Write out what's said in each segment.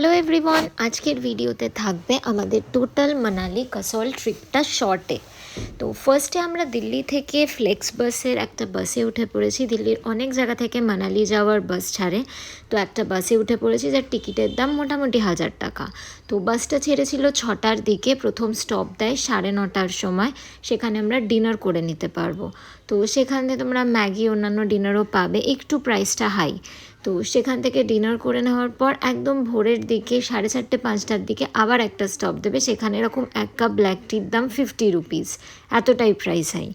Hello everyone আজকের ভিডিওতে থাকবে আমাদের টোটাল মানালি কাসল ট্রিপটা শর্টে তো ফার্স্টে আমরা দিল্লি থেকে ফ্লেক্স বাসের একটা বাসে উঠে পড়েছি। দিল্লির অনেক জায়গা থেকে মানালি যাওয়ার বাস ছাড়ে। তো একটা বাসে উঠে পড়েছি যার টিকিটের দাম মোটামুটি হাজার টাকা। তো বাসটা ছেড়েছিল ছটার দিকে। প্রথম স্টপ দেয় সাড়ে নটার সময়। সেখানে আমরা ডিনার করে নিতে পারব। তো সেখানে তোমরা ম্যাগি অন্যান্য ডিনারও পাবে। একটু প্রাইসটা হাই তো সেখান থেকে ডিনার করে নেওয়ার পর একদম ভোরের দিকে সাড়ে চারটে, পাঁচটার দিকে আবার একটা স্টপ দেবে। সেখানে এরকম এক কাপ ব্ল্যাক টির দাম ফিফটি রুপিস এতটাই প্রাইস হাই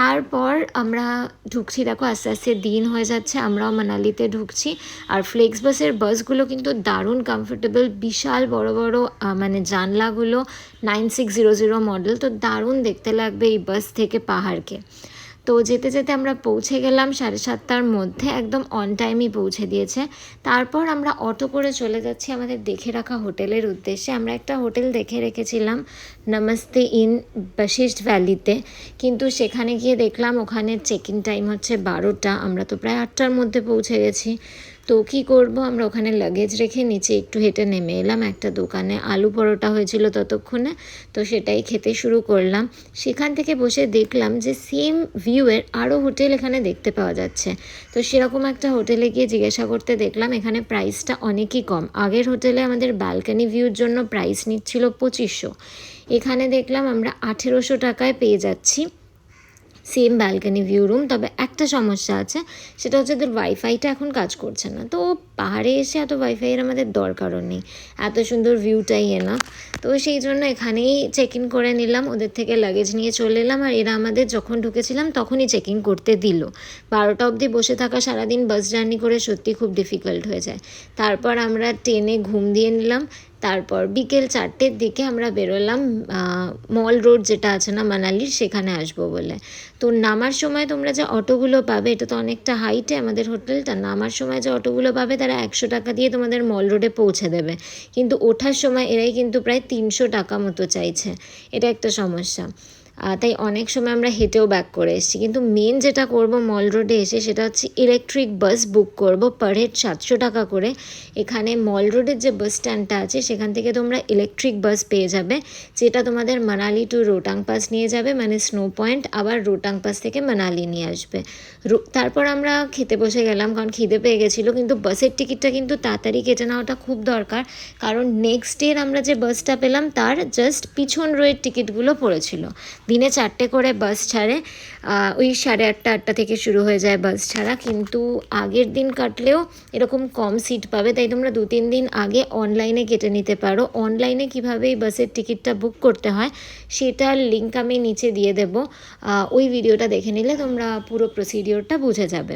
তারপর আমরা ঢুকছি, দেখো আস্তে আস্তে দিন হয়ে যাচ্ছে, আমরাও মানালিতে ঢুকছি। আর ফ্লেক্স বাসের বাসগুলো কিন্তু দারুণ কমফোর্টেবল বিশাল বড় বড় মানে জানলাগুলো nine six zero zero model তো দারুণ দেখতে লাগবে এই বাস থেকে পাহাড়কে। তো যেতে যেতে আমরা পৌঁছে গেলাম সাড়ে সাতটার মধ্যে, একদম অন টাইমই পৌঁছে দিয়েছে। তারপর আমরা অটো করে চলে যাচ্ছি আমাদের দেখে রাখা হোটেলের উদ্দেশ্যে। আমরা একটা হোটেল দেখে রেখেছিলাম, নমস্তে ইন বশিষ্ঠ ভ্যালিতে। কিন্তু সেখানে গিয়ে দেখলাম ওখানে চেক ইন টাইম হচ্ছে বারোটা। আমরা তো প্রায় আটটার মধ্যে পৌঁছে গেছি। তো কী করব? আমরা ওখানে লাগেজ রেখে নিচে একটু হেঁটে নেমে এলাম একটা দোকানে। আলু পরোটা হয়েছিল ততক্ষণে, তো সেটাই খেতে শুরু করলাম। সেখান থেকে বসে দেখলাম যে সেম ভিউয়ের আরও হোটেল এখানে দেখতে পাওয়া যাচ্ছে। তো সেরকম একটা হোটেলে গিয়ে জিজ্ঞাসা করতে দেখলাম, এখানে প্রাইসটা অনেকই কম। আগের হোটেলে আমাদের ব্যালকানি ভিউর জন্য প্রাইস নিচ্ছিল পঁচিশশো। এখানে দেখলাম আমরা আঠেরোশো টাকায় পেয়ে যাচ্ছি। সেম ব্যালকানি ভিউ রুম তবে একটা সমস্যা আছে, সেটা হচ্ছে ওদের ওয়াইফাইটা এখন কাজ করছে না। তো পাহাড়ে এসে এত ওয়াইফাইয়ের আমাদের দরকারও নেই। এত সুন্দর ভিউটাই এনা। তো সেই জন্য এখানেই চেক ইন করে নিলাম, ওদের থেকে লাগেজ নিয়ে চলে এলাম, আর এরা আমাদের যখন ঢুকেছিলাম তখনই চেক ইন করতে দিল। বারোটা অবধি বসে থাকা সারাদিন বাস জার্নি করে সত্যি খুব ডিফিকাল্ট হয়ে যায়। তারপর আমরা ট্রেনে ঘুম দিয়ে নিলাম তারপর বিকেল চারটের দিকে আমরা বেরোলাম মল রোড যেটা আছে না মানালির, সেখানে আসব বলে। তো নামার সময় তোমরা যে অটোগুলো পাবে, এটা তো অনেকটা হাইটে আমাদের হোটেলটা, নামার সময় যে অটোগুলো পাবে, তারা একশো টাকা দিয়ে তোমাদের মল রোডে পৌঁছে দেবে। কিন্তু ওঠার সময় এরাই কিন্তু প্রায় তিনশো টাকা মতো চাইছে। এটা একটা সমস্যা। তাই অনেক সময় আমরা হেঁটেও ব্যাক করে এসেছি। কিন্তু মেন যেটা করব মল রোডে এসে সেটা হচ্ছে ইলেকট্রিক বাস বুক করব পার হেড সাতশো টাকা করে। এখানে মল রোডের যে বাস স্ট্যান্ডটা আছে, সেখান থেকে তোমরা ইলেকট্রিক বাস পেয়ে যাবে, যেটা তোমাদের মানালি টু রোটাং পাস নিয়ে যাবে মানে স্নো পয়েন্ট আবার রোটাং পাস থেকে মানালি নিয়ে আসবে। তারপর আমরা খেতে বসে গেলাম, কারণ খিদে পেয়ে গেছিল, কিন্তু বাসের টিকিটটা কিন্তু তাড়াতাড়ি কেটে নেওয়াটা খুব দরকার, কারণ নেক্সট ডের আমরা যে বাসটা পেলাম, তার জাস্ট পিছন রোয়ের টিকিটগুলো পড়েছিল। দিনে চারটে করে বাস ছাড়ে। ওই সাড়ে আটটা আটটা থেকে শুরু হয়ে যায় বাস ছাড়া। কিন্তু আগের দিন কাটলেও এরকম কম সিট পাবে। তাই তোমরা দু, তিন দিন আগে অনলাইনে কেটে নিতে পারো। অনলাইনে কীভাবে এই বাসের টিকিটটা বুক করতে হয়, সেটার লিঙ্ক আমি নিচে দিয়ে দেবো। ওই ভিডিওটা দেখে নিলে তোমরা পুরো প্রসিডিওরটা বুঝে যাবে।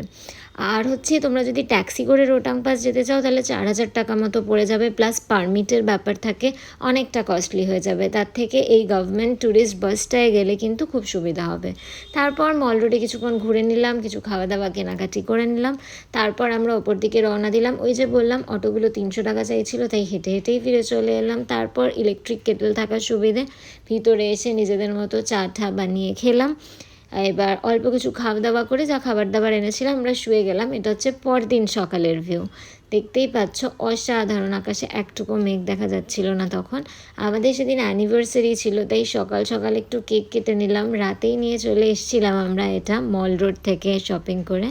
আর হচ্ছে তোমরা যদি ট্যাক্সি করে রোটাং পাস যেতে চাও, তাহলে চার হাজার টাকা মতো পড়ে যাবে প্লাস পারমিটের ব্যাপার থাকে, অনেকটা কস্টলি হয়ে যাবে। তার থেকে এই গভর্নমেন্ট ট্যুরিস্ট বাসটায় গেলে কিন্তু খুব সুবিধা হবে। তারপর মল রোডে কিছুক্ষণ ঘুরে নিলাম, কিছু খাওয়া দাওয়া কেনাকাটি করে নিলাম। তারপর আমরা ওপর দিকে রওনা দিলাম। ওই যে বললাম, অটোগুলো তিনশো টাকা চাইছিল, তাই হেঁটে হেঁটেই ফিরে চলে এলাম। তারপর ইলেকট্রিক কেটল থাকার সুবিধে ভিতরে এসে নিজেদের মতো চা ঠা বানিয়ে খেলাম। এবার অল্প কিছু খাওয়া দাওয়া করে যা খাবার দাবার এনেছিলাম, আমরা শুয়ে গেলাম। এটা হচ্ছে পরদিন সকালের ভিউ দেখতেই পাচ্ছ, অসাধারণ আকাশে একটুকু মেঘ দেখা যাচ্ছিল না তখন। আমাদের সেদিন অ্যানিভার্সারি ছিল, তাই সকাল সকাল একটু কেক কেটে নিলাম। রাতেই নিয়ে চলে এসেছিলাম আমরা এটা মল রোড থেকে শপিং করে।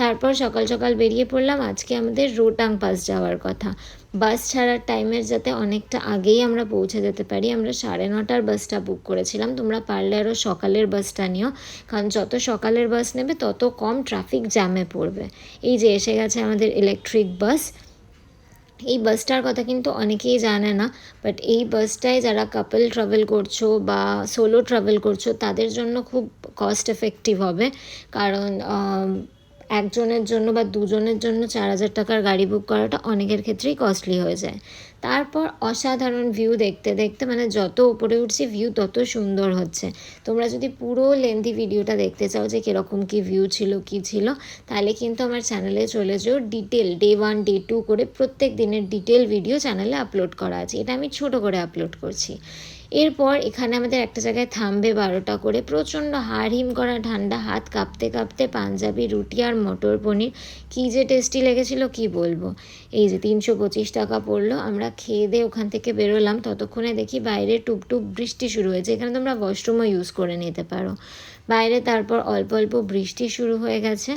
তারপর সকাল সকাল বেরিয়ে পড়লাম। আজকে আমাদের রোটাং পাস যাওয়ার কথা। বাস ছাড়ার টাইমের যাতে অনেকটা আগেই আমরা পৌঁছে যেতে পারি, আমরা সাড়ে নটার বাসটা বুক করেছিলাম। তোমরা পারলে আরও সকালের বাসটা নিও, কারণ যত সকালের বাস নেবে, তত কম ট্রাফিক জ্যামে পড়বে। এই যে এসে গেছে আমাদের ইলেকট্রিক বাস এই বাসটার কথা কিন্তু অনেকেই জানে না বাট এই বাসটায় যারা কাপল ট্রাভেল করছ বা সোলো ট্রাভেল করছ, তাদের জন্য খুব কস্ট এফেক্টিভ হবে। কারণ একজনের জন্য বা দুজনের জন্য চার হাজার টাকার গাড়ি বুক করাটা অনেকের ক্ষেত্রেই কস্টলি হয়ে যায়। তারপর অসাধারণ ভিউ দেখতে দেখতে মানে যত উপরে উঠছি ভিউ তত সুন্দর হচ্ছে। তোমরা যদি পুরো লেন্থি ভিডিওটা দেখতে চাও যে কীরকম কী ভিউ ছিল, কী ছিল, তাহলে কিন্তু আমার চ্যানেলে চলে যেও detail day one day two করে প্রত্যেক দিনের ডিটেল ভিডিও চ্যানেলে আপলোড করা আছে। এটা আমি ছোট করে আপলোড করছি। এরপর এখানে আমাদের একটা জায়গায় থামবে বারোটা করে। প্রচণ্ড হাড় হিম করা ঠান্ডা, হাত কাঁপতে কাঁপতে পাঞ্জাবি, রুটি আর মটর পনির। কী যে টেস্টি লেগেছিল, কি বলব? এই যে তিনশো পঁচিশ টাকা পড়ল, আমরা খেয়ে দিয়ে ওখান থেকে বেরোলাম। ততক্ষণে দেখি বাইরে টুপটুপ বৃষ্টি শুরু হয়েছে। এখানে তোমরা ওয়াশরুমও ইউজ করে নিতে পারো। বাইরে তারপর অল্প অল্প বৃষ্টি শুরু হয়ে গেছে।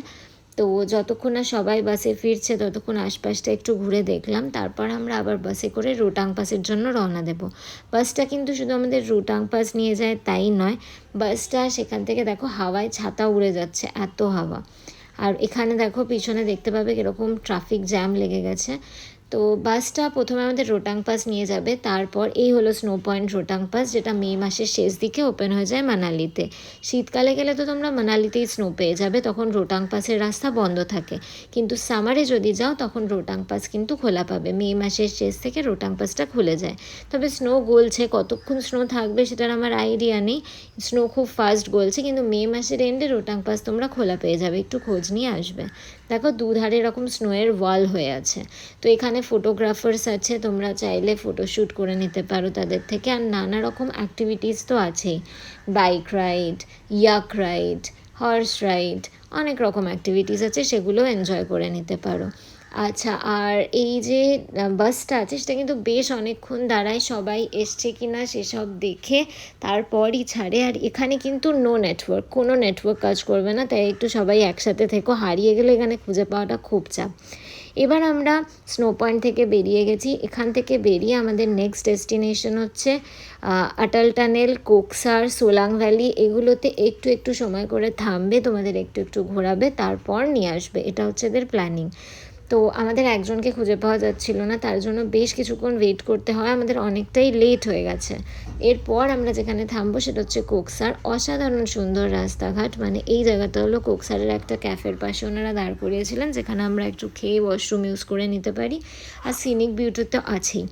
তো যতক্ষণ না সবাই বাসে ফিরছে, ততক্ষণ আশপাশটা একটু ঘুরে দেখলাম। তারপর আমরা আবার বাসে করে রোটাং পাসের জন্য রওনা দেব। বাসটা কিন্তু শুধু আমাদের রোটাং পাস নিয়ে যায় তাই নয়, বাসটা সেখান থেকে দেখো হাওয়ায় ছাতা উড়ে যাচ্ছে, এত হাওয়া। আর এখানে দেখো পিছনে দেখতে পাবে কীরকম ট্রাফিক জ্যাম লেগে গেছে। তো বাসটা প্রথমে আমাদের রোটাং পাস নিয়ে যাবে, তারপর এই হলো স্নো পয়েন্ট রোটাং পাস যেটা মে মাসের শেষ দিকে ওপেন হয়ে যায় মানালিতে। শীতকালে গেলে তো তোমরা মানালিতেই স্নো পেয়ে যাবে, তখন রোটাং পাসের রাস্তা বন্ধ থাকে। কিন্তু সামারে যদি যাও, তখন রোটাং পাস কিন্তু খোলা পাবে। মে মাসের শেষ থেকে রোটাং পাসটা খুলে যায়। তবে স্নো গলছে, কতক্ষণ স্নো থাকবে সেটার আমার আইডিয়া নেই। স্নো খুব ফাস্ট গলছে, কিন্তু মে মাসের এন্ডে রোটাং পাস তোমরা খোলা পেয়ে যাবে, একটু খোঁজ নিয়ে আসবে। দেখো দুধারে এরকম স্নোয়ের ওয়াল হয়ে আছে। তো এখানে ফটোগ্রাফার্স আছে, তোমরা চাইলে ফটোশ্যুট করে নিতে পারো তাদের থেকে। আর নানা রকম অ্যাক্টিভিটিস তো আছেই। Bike ride yak ride horse ride অনেক রকম অ্যাক্টিভিটিস আছে সেগুলো এনজয় করে নিতে পারো। আচ্ছা আর এই যে বাসটা আছে, সেটা কিন্তু বেশ অনেকক্ষণ দাঁড়ায়, সবাই এসছে কি না সেসব দেখে তারপরই ছাড়ে। আর এখানে কিন্তু নো নেটওয়ার্ক কোনো নেটওয়ার্ক কাজ করবে না, তাই একটু সবাই একসাথে থেকো। হারিয়ে গেলে এখানে খুঁজে পাওয়াটা খুব চাপ। এবার আমরা স্নো পয়েন্ট থেকে বেরিয়ে গেছি। এখান থেকে বেরিয়ে আমাদের নেক্সট ডেস্টিনেশন হচ্ছে আটাল টানেল, কোকসার, সোলাং ভ্যালি, এগুলোতে একটু একটু সময় করে থামবে, তোমাদের একটু একটু ঘোরাবে, তারপর নিয়ে আসবে। এটা হচ্ছে এদের প্ল্যানিং তো আমাদের একজনকে খুঁজে পাওয়া যাচ্ছিল না, তার জন্য বেশ কিছুক্ষণ ওয়েট করতে হয়। আমাদের অনেকটাই লেট হয়ে গেছে। এরপর আমরা যেখানে থামবো সেটা হচ্ছে কোকসার অসাধারণ সুন্দর রাস্তাঘাট। মানে এই জায়গাটা হলো কোকসারের একটা ক্যাফের পাশে ওনারা দাঁড় করিয়েছিলেন, যেখানে আমরা একটু খেয়ে ওয়াশরুম ইউজ করে নিতে পারি। আর সিনিক বিউটি তো আছেই।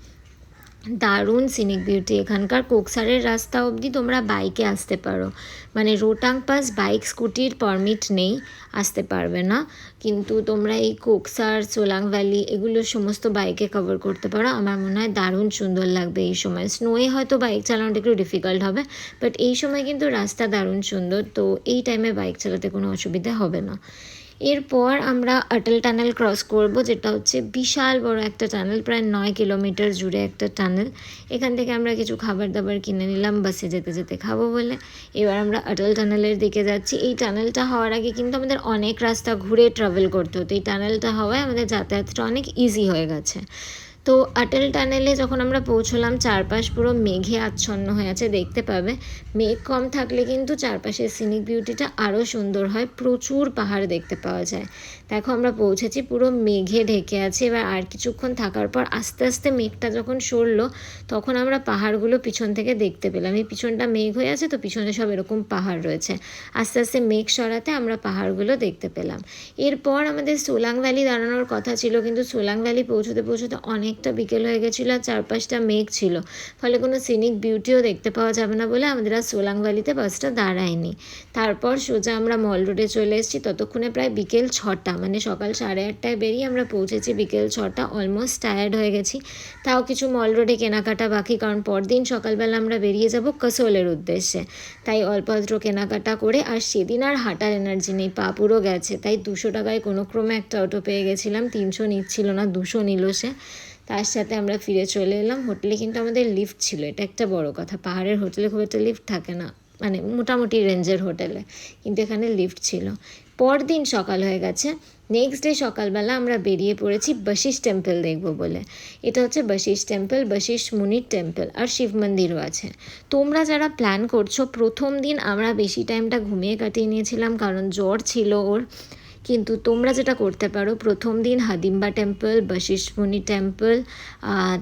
দারুণ সিনিক বিউটি এখানকার কোকসারের রাস্তা অবধি তোমরা বাইকে আসতে পারো। মানে রোটাং পাস বাইক স্কুটির পারমিট নেই, আসতে পারবে না। কিন্তু তোমরা এই কোকসার সোলাং ভ্যালি এগুলো সমস্ত বাইকে কভার করতে পারো। আমার মনে হয় দারুণ সুন্দর লাগবে এই সময়। স্নোয়ে হয়তো বাইক চালানোটা একটু ডিফিকাল্ট হবে বাট এই সময় কিন্তু রাস্তা দারুণ সুন্দর, তো এই টাইমে বাইক চালাতে কোনো অসুবিধা হবে না। এরপর আমরা অটল টানেল ক্রস করব, যেটা হচ্ছে বিশাল বড় একটা টানেল, প্রায় নয় কিলোমিটার জুড়ে একটা টানেল। এখান থেকে আমরা কিছু খাবার দাবার কিনে নিলাম, বাসে যেতে যেতে খাব বলে। এবার আমরা অটল টানেলের দিকে যাচ্ছি। এই টানেলটা হওয়ার আগে কিন্তু আমাদের অনেক রাস্তা ঘুরে ট্রাভেল করতে হতো। এই টানেলটা হওয়ায় আমাদের যাতায়াতটা অনেক ইজি হয়ে গেছে। তো আটেল টানেলে যখন আমরা পৌঁছলাম, চারপাশ পুরো মেঘে আচ্ছন্ন হয়ে আছে, দেখতে পাবে। মেঘ কম থাকলে কিন্তু চারপাশের সিনিক বিউটিটা আরও সুন্দর হয়, প্রচুর পাহাড় দেখতে পাওয়া যায়। দেখো, আমরা পৌঁছেছি, পুরো মেঘে ঢেকে আছে। এবার আর কিছুক্ষণ থাকার পর আস্তে আস্তে মেঘটা যখন সরলো, তখন আমরা পাহাড়গুলো পিছন থেকে দেখতে পেলাম। এই পিছনটা মেঘ হয়ে আছে, তো পিছনে সব এরকম পাহাড় রয়েছে। আস্তে আস্তে মেঘ সরাতে আমরা পাহাড়গুলো দেখতে পেলাম। এরপর আমাদের সোলাং ভ্যালি দাঁড়ানোর কথা ছিল, কিন্তু সোলাং ভ্যালি পৌঁছতে পৌঁছতে অনেকটা বিকেল হয়ে গেছিল আর চারপাশটা মেঘ ছিল। ফলে কোনো সিনিক বিউটিও দেখতে পাওয়া যাবে না বলে আমাদের আর সোলাং ভ্যালিতে বাসটা দাঁড়ায়নি। তারপর সোজা আমরা মল রোডে চলে এসেছি। ততক্ষণে প্রায় বিকেল ছটা। মানে সকাল সাড়ে আটটায় বেরিয়ে আমরা পৌঁছেছি বিকেল ছটা। অলমোস্ট টায়ার্ড হয়ে গেছি। তাও কিছু মল রোডে কেনাকাটা বাকি কারণ পরদিন সকালবেলা আমরা বেরিয়ে যাব কসোলের উদ্দেশ্যে। তাই অল্প অল্প কেনাকাটা করে আর সেদিন আর হাঁটার এনার্জি নেই। পা পুরো গেছে। তাই দুশো টাকায় কোনো ক্রমে একটা অটো পেয়ে গেছিলাম। তিনশো নিচ্ছিল না, দুশো নিল সে। তার সাথে আমরা ফিরে চলে এলাম। হোটেলে কিন্তু আমাদের লিফট ছিল। এটা একটা বড় কথা। পাহাড়ের হোটেলে খুব একটা লিফট থাকে না। মানে মোটামুটি রেঞ্জের হোটেলে। কিন্তু এখানে লিফট ছিল। পরদিন সকাল হয়ে গেছে। নেক্সট ডে সকালবেলা আমরা বেরিয়ে পড়েছি বশিষ টেম্পল দেখব বলে। এটা হচ্ছে বশিষ টেম্পল বশিষ মুনির টেম্পল আর শিব মন্দিরও আছে। তোমরা যারা প্ল্যান করছ, প্রথম দিন আমরা বেশি টাইমটা ঘুমিয়ে কাটিয়ে নিয়েছিলাম। কারণ জ্বর ছিল ওর। কিন্তু তোমরা যেটা করতে পারো, প্রথম দিন হাদিম্বা টেম্পল বশিষ্ঠমণি টেম্পল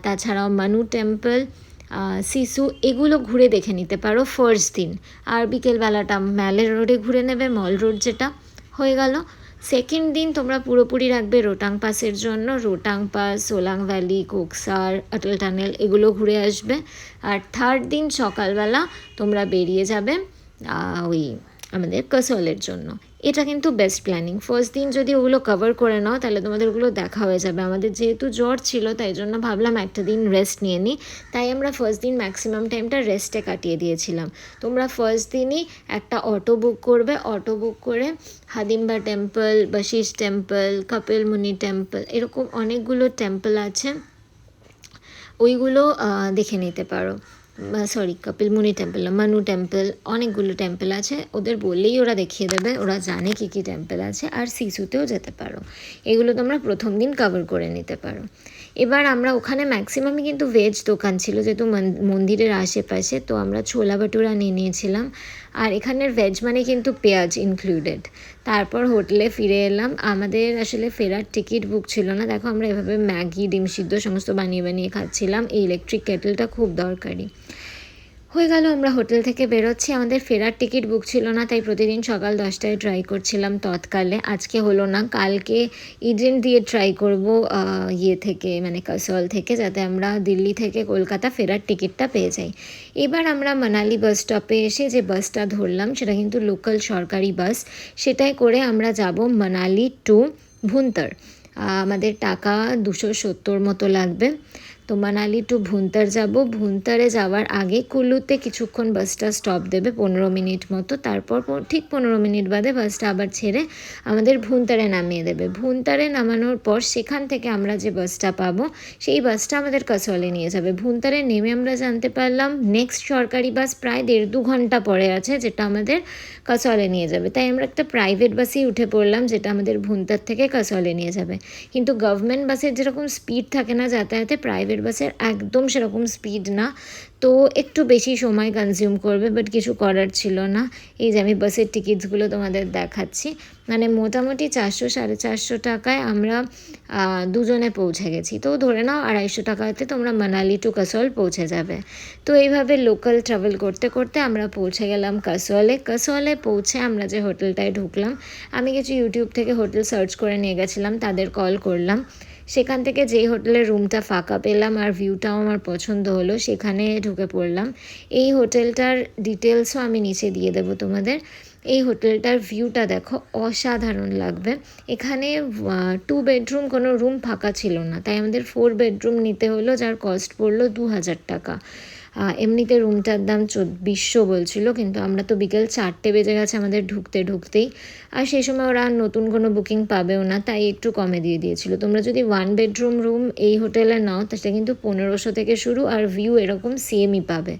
তাছাড়াও মানু টেম্পল শিশু, এগুলো ঘুরে দেখে নিতে পারো ফার্স্ট দিন। আর বিকেলবেলাটা ম্যালের রোডে ঘুরে নেবে মল রোড যেটা হয়ে গেল। সেকেন্ড দিন তোমরা পুরোপুরি রাখবে রোটাং পাসের জন্য, Rohtang pass, Solang valley, Koksar Atal tunnel, এগুলো ঘুরে আসবে। আর থার্ড দিন সকালবেলা তোমরা বেরিয়ে যাবে ওই আমাদের কসলের জন্য। এটা কিন্তু বেস্ট প্ল্যানিং ফার্স্ট দিন যদি ওগুলো কভার করে নাও, তাহলে তোমাদের ওগুলো দেখা হয়ে যাবে। আমাদের যেহেতু জ্বর ছিল, তাই জন্য ভাবলাম একটা দিন রেস্ট নিয়ে নিই তাই আমরা ফার্স্ট দিন ম্যাক্সিমাম টাইমটা রেস্টে কাটিয়ে দিয়েছিলাম। তোমরা ফার্স্ট দিনই একটা অটো বুক করবে। অটো বুক করে হাদিম্বা টেম্পল বশিস টেম্পল কপিল মুনি টেম্পল এরকম অনেকগুলো টেম্পল আছে। ওইগুলো দেখে নিতে পারো। সরি কপিল মুনি টেম্পল না মানু টেম্পল অনেকগুলো টেম্পল আছে। ওদের বললেই ওরা দেখিয়ে দেবে, ওরা জানে কী কী টেম্পল আছে, আর সিসুতেও যেতে পারো। এগুলো তোমরা প্রথম দিন কভার করে নিতে পারো। এবার আমরা ওখানে ম্যাক্সিমামই কিন্তু ভেজ দোকান ছিল, যেহেতু মন- মন্দিরের আশেপাশে, তো আমরা ছোলা ভাটুরা নিয়ে নিয়েছিলাম। আর এখানের ভেজ মানে কিন্তু পেঁয়াজ ইনক্লুডেড তারপর হোটেলে ফিরে এলাম। আমাদের আসলে ফেরার টিকিট বুক ছিল না। দেখো, আমরা এভাবে ম্যাগি, ডিম সিদ্ধ সমস্ত বানিয়ে বানিয়ে খাচ্ছিলাম। এই ইলেকট্রিক কেটেলটা খুব দরকারি। হয়ে গেল, আমরা হোটেল থেকে বেরোচ্ছি। আমাদের ফেরার টিকিট বুক ছিল না, তাই প্রতিদিন সকাল দশটায় ট্রাই করছিলাম তৎকালে। আজকে হলো না, কালকে ইডেন দিয়ে ট্রাই করব ইয়ে থেকে মানে কাসল থেকে, যাতে আমরা দিল্লি থেকে কলকাতা ফেরার টিকিটটা পেয়ে যাই। এবার আমরা মানালি বাস স্টপে এসে যে বাসটা ধরলাম, সেটা কিন্তু লোকাল সরকারি বাস সেটাই করে আমরা যাব মানালি টু ভুন্তর। আমাদের টাকা দুশো সত্তর মতো লাগবে। তো মানালি টু ভুন্তার যাব। ভুন্তারে যাওয়ার আগে কুল্লুতে কিছুক্ষণ বাসটা স্টপ দেবে পনেরো মিনিট মতো। তারপর ঠিক পনেরো মিনিট বাদে বাসটা আবার ছেড়ে আমাদের ভুন্তারে নামিয়ে দেবে। ভুন্তারে নামানোর পর সেখান থেকে আমরা যে বাসটা পাবো, সেই বাসটা আমাদের কাসলে নিয়ে যাবে। ভুন্তারে নেমে আমরা জানতে পারলাম নেক্সট সরকারি বাস প্রায় দেড় দু ঘণ্টা পরে আছে যেটা আমাদের কাসলে নিয়ে যাবে। তাই আমরা একটা প্রাইভেট বাসেই উঠে পড়লাম যেটা আমাদের ভুন্তার থেকে কাসলে নিয়ে যাবে। কিন্তু গভর্নমেন্ট বাসের যেরকম স্পিড থাকে না যাতায়াতে প্রাইভেট বাসের একদম সেরকম স্পিড না। তো একটু বেশি সময় কনজিউম করবে বাট কিছু করার ছিল না। এই যে আমি বাসের টিকিটসগুলো তোমাদের দেখাচ্ছি। মানে মোটামুটি চারশো, সাড়ে চারশো টাকায় আমরা দুজনে পৌঁছে গেছি। তো ধরে নাও আড়াইশো টাকাতে তোমরা মানালি টু কাসল পৌঁছে যাবে। তো এইভাবে লোকাল ট্রাভেল করতে করতে আমরা পৌঁছে গেলাম কাসলে কাসলে পৌঁছে আমরা যে হোটেলটায় ঢুকলাম, আমি কিছু ইউটিউব থেকে হোটেল সার্চ করে নিয়ে গেছিলাম, তাদের কল করলাম। সেখান থেকে যেই হোটেলের রুমটা ফাঁকা পেলাম আর ভিউটাও আমার পছন্দ হলো, সেখানে ঢুকে পড়লাম। এই হোটেলটার ডিটেলসও আমি নিচে দিয়ে দেবো তোমাদের। এই হোটেলটার ভিউটা দেখো, অসাধারণ লাগবে। এখানে টু বেডরুম কোনো রুম ফাঁকা ছিল না, তাই আমাদের ফোর বেডরুম নিতে হলো, যার কস্ট পড়ল দু হাজার টাকা। এমনিতে রুমটার দাম চব্বিশশো বলছিল, কিন্তু আমরা তো বিকেল চারটে বেজে গেছে আমাদের ঢুকতে ঢুকতেই। আর সেই সময় ওরা আর নতুন কোনো বুকিং পাবেও না, তাই একটু কমে দিয়ে দিয়েছিল। তোমরা যদি ওয়ান বেডরুম রুম এই হোটেলে নাও সেটা কিন্তু পনেরোশো থেকে শুরু আর ভিউ এরকম সেমই পাবে।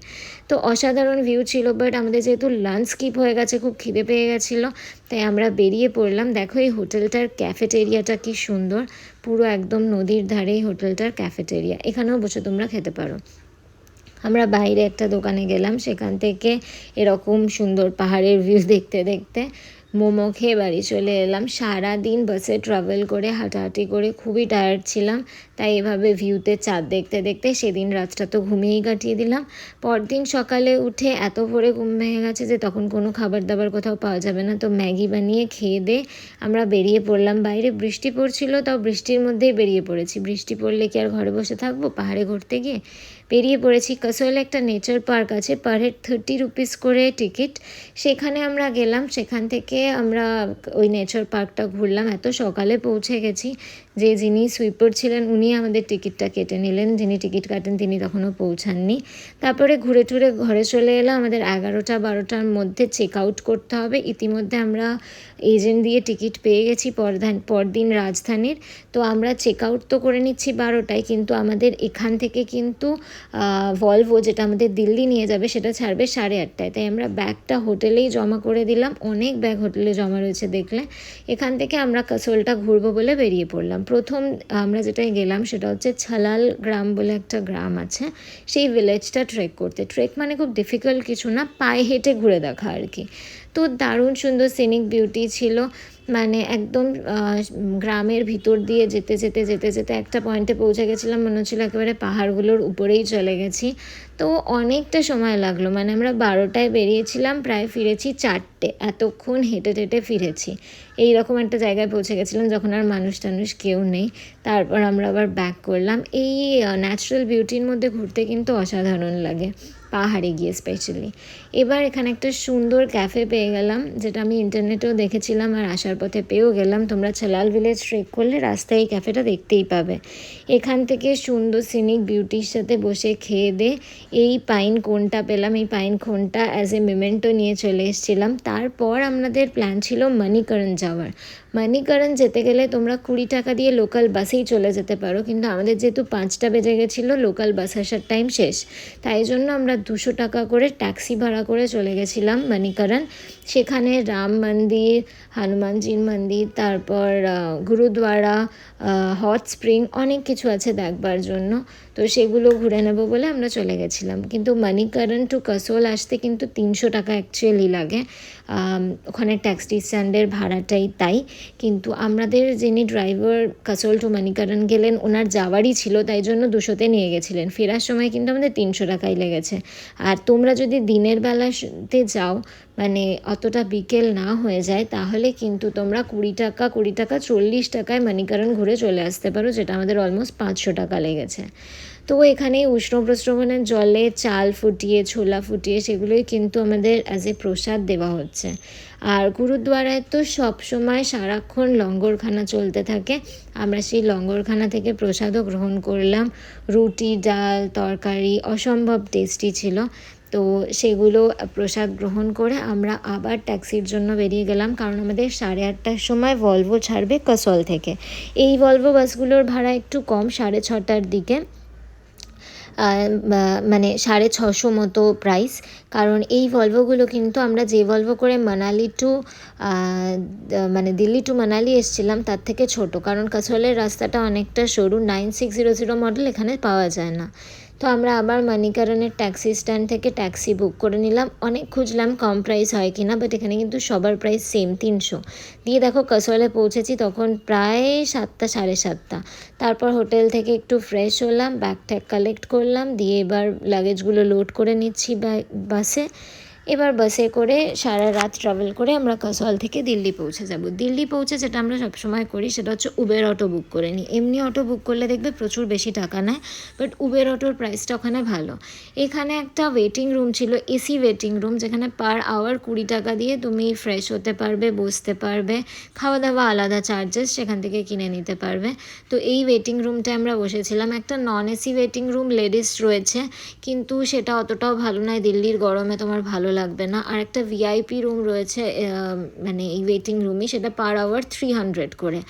তো অসাধারণ ভিউ ছিল বাট আমাদের যেহেতু লাঞ্চ স্কিপ হয়ে গেছে, খুব খিদে পেয়ে গেছিল, তাই আমরা বেরিয়ে পড়লাম। দেখো এই হোটেলটার ক্যাফেটেরিয়াটা কি সুন্দর, পুরো একদম নদীর ধারে এই হোটেলটার ক্যাফেটেরিয়া এখানেও বসে তোমরা খেতে পারো। আমরা বাইরে একটা দোকানে গেলাম, সেখান থেকে এরকম সুন্দর পাহাড়ের ভিউ দেখতে দেখতে মোমো খেয়ে বাড়ি চলে এলাম। সারা দিন বাসে ট্রাভেল করে, হাঁটাহাঁটি করে খুবই টায়ার্ড ছিলাম, তাই এভাবে ভিউতে চাঁদ দেখতে দেখতে সেদিন রাতটা তো ঘুমিয়েই কাটিয়ে দিলাম। পরদিন সকালে উঠে এত ভোরে ঘুম ভেঙে গেছে যে তখন কোনো খাবার দাবার কোথাও পাওয়া যাবে না। তো ম্যাগি বানিয়ে খেয়ে দে, আমরা বেরিয়ে পড়লাম। বাইরে বৃষ্টি পড়ছিল, তাও বৃষ্টির মধ্যেই বেরিয়ে পড়েছি। বৃষ্টি পড়লে কি আর ঘরে বসে থাকব? পাহাড়ে ঘুরতে গিয়ে? বেরিয়ে পড়েছি। কাসোলে একটা নেচার পার্ক আছে, পার হেড থার্টি রুপিস করে টিকিট। সেখানে আমরা গেলাম, সেখান থেকে আমরা ওই নেচার পার্কটা ঘুরলাম। এত সকালে পৌঁছে গেছি। যে যিনি সুইপার ছিলেন, উনি আমাদের টিকিটটা কেটে নিলেন। যিনি টিকিট কাটেন, তিনি তখনও পৌঁছাননি। তারপরে ঘুরে টুরে ঘরে চলে এলাম। আমাদের এগারোটা, বারোটার মধ্যে চেক আউট করতে হবে। ইতিমধ্যে আমরা এজেন্ট দিয়ে টিকিট পেয়ে গেছি পরধান, পরদিন রাজধানীর। তো আমরা চেক আউট তো করে নিচ্ছি বারোটায়, কিন্তু আমাদের এখান থেকে কিন্তু ভলভো যেটা আমাদের দিল্লি নিয়ে যাবে, সেটা ছাড়বে সাড়ে আটটায়। তাই আমরা ব্যাগটা হোটেলেই জমা করে দিলাম। অনেক ব্যাগ হোটেলে জমা রয়েছে দেখলে। এখান থেকে আমরা কাসোলটা ঘুরবো বলে বেরিয়ে পড়লাম। প্রথম আমরা যেটায় গেলাম সেটা হচ্ছে ছালাল গ্রাম বলে একটা গ্রাম আছে। সেই ভিলেজটা ট্রেক করতে। ট্রেক মানে খুব ডিফিকাল্ট কিছু না, পায়ে হেঁটে ঘুরে দেখা আর কি। তো দারুণ সুন্দর সিনিক বিউটি ছিল। মানে একদম গ্রামের ভিতর দিয়ে যেতে যেতে যেতে যেতে একটা পয়েন্টে পৌঁছে গেছিলাম। মনে হচ্ছিল একেবারে পাহাড়গুলোর উপরেই চলে গেছি। তো অনেকটা সময় লাগল। মানে আমরা বারোটায় বেরিয়েছিলাম, প্রায় ফিরেছি চারটে। এতক্ষণ হেঁটে হেঁটে ফিরেছি। এই রকম একটা জায়গায় পৌঁছে গেছিলাম যখন আর মানুষ টানুষ কেউ নেই। তারপর আমরা আবার ব্যাক করলাম। এই ন্যাচারাল বিউটির মধ্যে ঘুরতে কিন্তু অসাধারণ লাগে। পাহাড়ে গিয়ে স্পেশালি এবার এখানে একটা সুন্দর ক্যাফে পেয়ে গেলাম, যেটা আমি ইন্টারনেটেও দেখেছিলাম আর আসার পথে পেয়েও গেলাম। তোমরা ছালাল ভিলেজ ট্রেক করলে রাস্তায় এই ক্যাফেটা দেখতেই পাবে। এখান থেকে সুন্দর সিনিক বিউটির সাথে বসে খেয়ে দে, এই পাইন কোনটা পেলাম। এই পাইন কোনটা অ্যাজ এ মেমেন্টো নিয়ে চলে এসেছিলাম। তারপর আমাদের প্ল্যান ছিল মানিকরণ যাওয়ার। মানিকরণ যেতে গেলে তোমরা কুড়ি টাকা দিয়ে লোকাল বাসেই চলে যেতে পারো, কিন্তু আমাদের যেহেতু পাঁচটা বেজে গেছিল লোকাল বাস আসার টাইম শেষ। তাই জন্য আমরা দুশো টাকা করে ট্যাক্সি ভাড়া করে চলে গেছিলাম মানিকারণ সেখানে রাম মন্দির হনুমানজির মন্দির, তারপর গুরুদ্বারা হট স্প্রিং অনেক কিছু আছে দেখবার জন্য। তো সেগুলো ঘুরে নেব বলে আমরা চলে গেছিলাম। কিন্তু মানিকরণ টু কাসোল আসতে কিন্তু তিনশো টাকা অ্যাকচুয়ালি লাগে। ওখানে ট্যাক্সি স্ট্যান্ডের ভাড়াটাই তাই। কিন্তু আমাদের যিনি ড্রাইভার কাসোল টু মানিকরণ গেলেন, ওনার যাওয়ারই ছিল, তাই জন্য দুশোতে নিয়ে গেছিলেন। ফেরার সময় কিন্তু আমাদের তিনশো টাকাই লেগেছে। আর তোমরা যদি দিনের বেলাতে যাও মানে অতটা বিকেল না হয়ে যায়, তাহলে কিন্তু তোমরা কুড়ি টাকা কুড়ি টাকা, চল্লিশ টাকায় মানিকরণ ঘুরে চলে আসতে পারো, যেটা আমাদের অলমোস্ট পাঁচশো টাকা লেগেছে। তো এখানে উষ্ণ প্রস্রবণের জলে চাল ফুটিয়ে, ছোলা ফুটিয়ে, সেগুলোই কিন্তু আমাদের অ্যাজ এ প্রসাদ দেওয়া হচ্ছে। আর গুরুদ্বারায় তো সব সময় সারাক্ষণ লঙ্গরখানা চলতে থাকে। আমরা সেই লঙ্গরখানা থেকে প্রসাদও গ্রহণ করলাম। রুটি, ডাল, তরকারি অসম্ভব টেস্টি ছিল। তো সেগুলো প্রসাদ গ্রহণ করে আমরা আবার ট্যাক্সির জন্য বেরিয়ে গেলাম। কারণ আমাদের সাড়ে আটটার সময় ভলভো ছাড়বে কসল থেকে। এই ভলভো বাসগুলোর ভাড়া একটু কম, সাড়ে ছটার দিকে। মানে সাড়ে ছশো মতো প্রাইস কারণ এই ভলভোগুলো কিন্তু আমরা যে ভলভো করে মানালি টু মানে দিল্লি টু মানালি এসেছিলাম, তার থেকে ছোট। কারণ কাছলের রাস্তাটা অনেকটা সরু। Nine six zero zero model এখানে পাওয়া যায় না। তো আমরা আবার মানিকারণের ট্যাক্সি স্ট্যান্ড থেকে ট্যাক্সি বুক করে নিলাম। অনেক খুঁজলাম কম প্রাইস হয় কি না বাট এখানে কিন্তু সবার প্রাইস সেম তিনশো। দিয়ে দেখো কসওয়ালে পৌঁছেছি তখন প্রায় সাতটা, সাড়ে সাতটা। তারপর হোটেল থেকে একটু ফ্রেশ হলাম ব্যাগ ট্যাগ কালেক্ট করলাম, দিয়ে এবার লাগেজগুলো লোড করে নিচ্ছি বাসে। এবার বাসে করে সারা রাত ট্রাভেল করে আমরা কাসওয়াল থেকে দিল্লি পৌঁছে যাব। দিল্লি পৌঁছে যেটা আমরা সবসময় করি সেটা হচ্ছে উবের অটো বুক করে নিই এমনি অটো বুক করলে দেখবে প্রচুর বেশি টাকা নেয় বাট উবের অটোর প্রাইসটা ওখানে ভালো। এখানে একটা ওয়েটিং রুম ছিল এসি ওয়েটিং রুম যেখানে পার আওয়ার কুড়ি টাকা দিয়ে তুমি ফ্রেশ হতে পারবে, বসতে পারবে খাওয়া দাওয়া আলাদা চার্জেস সেখান থেকে কিনে নিতে পারবে। তো এই ওয়েটিং রুমটায় আমরা বসেছিলাম। একটা non AC waiting room ladies রয়েছে, কিন্তু সেটা অতটাও ভালো নয়। দিল্লির গরমে তোমার ভালো লাগবে না। আর একটা ভিআইপি রুম রয়েছে মানে এই ওয়েটিং রুমে সেটা পার আওয়ার থ্রি হান্ড্রেড করে।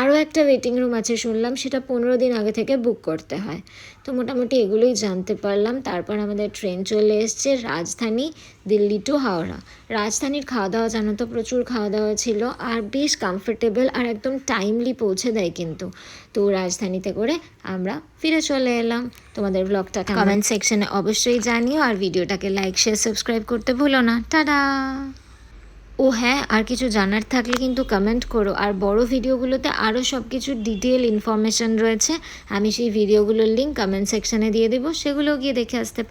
আরও একটা ওয়েটিং রুম আছে, শুনলাম সেটা পনেরো দিন আগে থেকে বুক করতে হয়। তো মোটামুটি এগুলোই জানতে পারলাম। তারপর আমাদের ট্রেন চলে এসছে, রাজধানী দিল্লি টু হাওড়া। রাজধানীর খাওয়া দাওয়া জানো তো প্রচুর খাওয়া দাওয়া ছিল আর বেশ কমফোর্টেবল আর একদম টাইমলি পৌঁছে দেয় কিন্তু। তো রাজধানীতে করে আমরা ফিরে চলে এলাম। তোমাদের ব্লগটা কমেন্ট সেকশনে অবশ্যই জানিও আর ভিডিওটাকে লাইক শেয়ার সাবস্ক্রাইব করতে ভুলো না। টাটা! ও হ্যাঁ আর কিছু জানার থাকলে কিন্তু কমেন্ট করো। আর বড় ভিডিওগুলোতে আরও সব কিছুর ডিটেল ইনফরমেশন রয়েছে। আমি সেই ভিডিওগুলোর লিঙ্ক কমেন্ট সেকশনে দিয়ে দেবো। সেগুলো গিয়ে দেখে আসতে পারো।